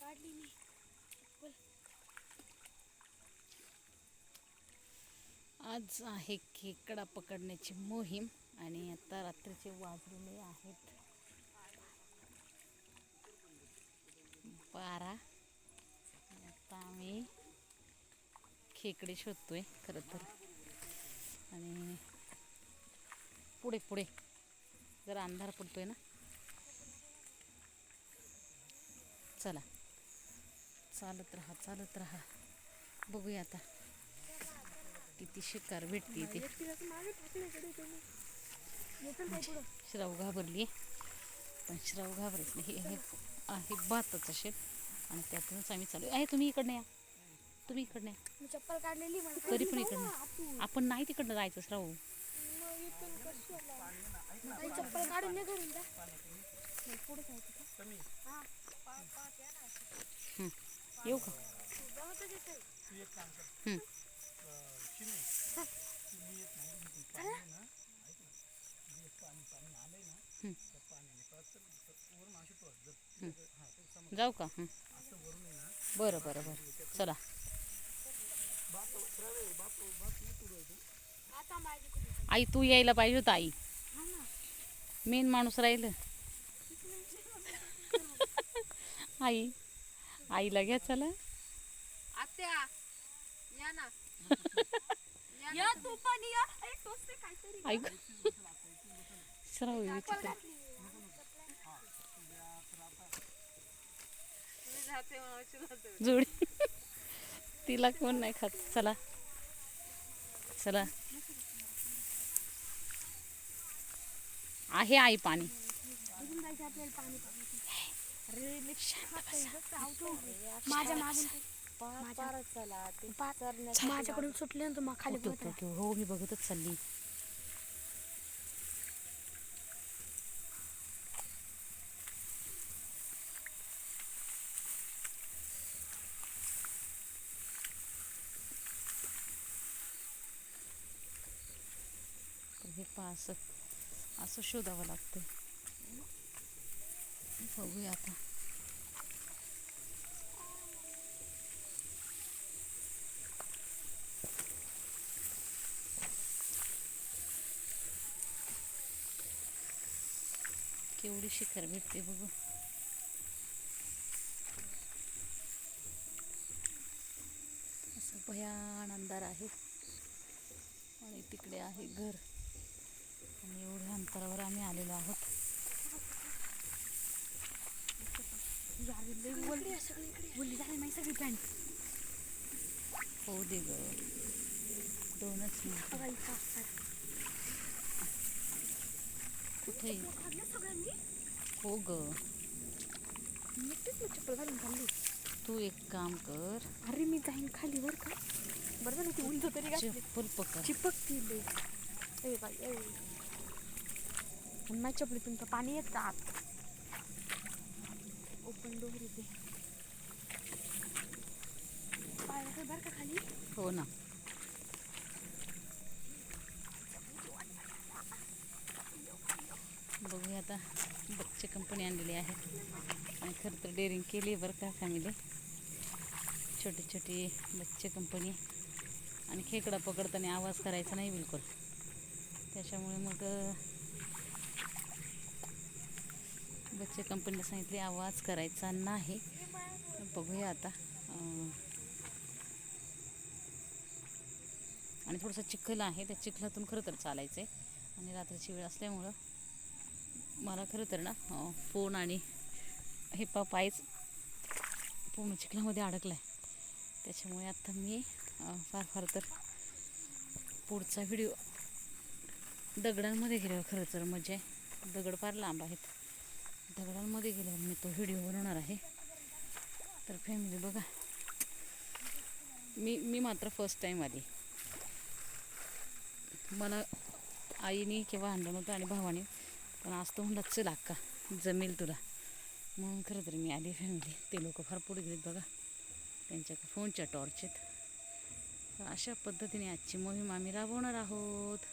काढली मी आज आहे खेकडा पकडण्याची मोहीम आणि आता रात्रीचे वाजलेले आहेत. बारा. आता आम्ही खेकडे शोधतोय खरं तर. आणि पुढे पुढे. जरा अंधार पडतोय ना? चला. चालत राहा चालत राहा. बघूया आता किती शिकार भेटते ते श्राव घाबरली पण श्राव घाबरत नाही. हे आहे भाताचं शेत. आणि त्यातूनच आम्ही चालू आहे. तुम्ही इकडनं या. तुम्ही इकडनं या. तरी पण इकडनं. आपण नाही तिकडनं जायचं श्राव. चप्पल काढून नाही पुढे जायचं? हा. हं. येऊ का. जाऊ का. बरं बरं बरं चला आई तू यायला पाहिजे होतं आई. मेन माणूस राहिलं. आई आईला घ्या चला. ऐक श्राव विचित्र जोडी. तिला कोण नाही खात. चला. चला आहे आई पाणी इथून जायचं आपल्याला पाणी अरे लई खात आहे गं, चावतो. माझ्या मागून माझ्या- माझ्याकडून सुटले ना मग खाली. हो मी बघतच चालली. पण हे असं शोधावं लागतं. बघूया आता. केवढी शिखर भेटते बघू. असं भयान अंधार आहे. आणि तिकडे आहे घर. आणि एवढ्या अंतरावर आम्ही आलेलो आहोत. सगळी पॅन्ट हो दे ग. दोनच. कुठे? हो ग. चप्पल घालून चालली तू एक काम कर. अरे मी जाईन खाली वर का? बरं झालं ती उंच तरी चप्पल पकड. चिपकती पुन्हा माझ्या चपलीतून तर पाणी येत आत? ओपन डोर येते. पाय बरं का खाली? हो ना. बघूया आता बच्चे कंपनी आणलेली आहे. आणि खरं तर डेअरिंग केली बरं का फॅमिली छोटी छोटी बच्चे कंपनी आणि खेकडा पकडताना आवाज करायचा नाही बिलकुल. त्याच्यामुळे मग त्या कंपनीला सांगितले आवाज करायचा नाही. बघूया आता. आणि थोडंसं चिखल आहे त्या चिखलातून खरं तर चालायचं आहे आणि रात्रीची वेळ असल्यामुळं मला खरं तर ना फोन आणि हे पा पायच पूर्ण चिखलामध्ये अडकला आहे त्याच्यामुळे आता मी फार फार तर पुढचा व्हिडिओ दगडांमध्ये गेल्यावर खरं तर मजा आहे. दगड फार लांब आहेत. दगडांमध्ये गेल्यावर मी तो व्हिडिओ बनवणार आहे. तर फॅमिली बघा. मी मी मात्र फर्स्ट टाईम आली. मला आईने किंवा आणलं नव्हतं आणि भावाने पण आज तो म्हणला चल अक्का जमेल तुला. म्हणून खरं तर मी आली फॅमिली ते लोक फार पुढे गेलेत बघा. त्यांच्या फोनच्या टॉर्च तर अशा पद्धतीने आजची मोहीम आम्ही राबवणार आहोत.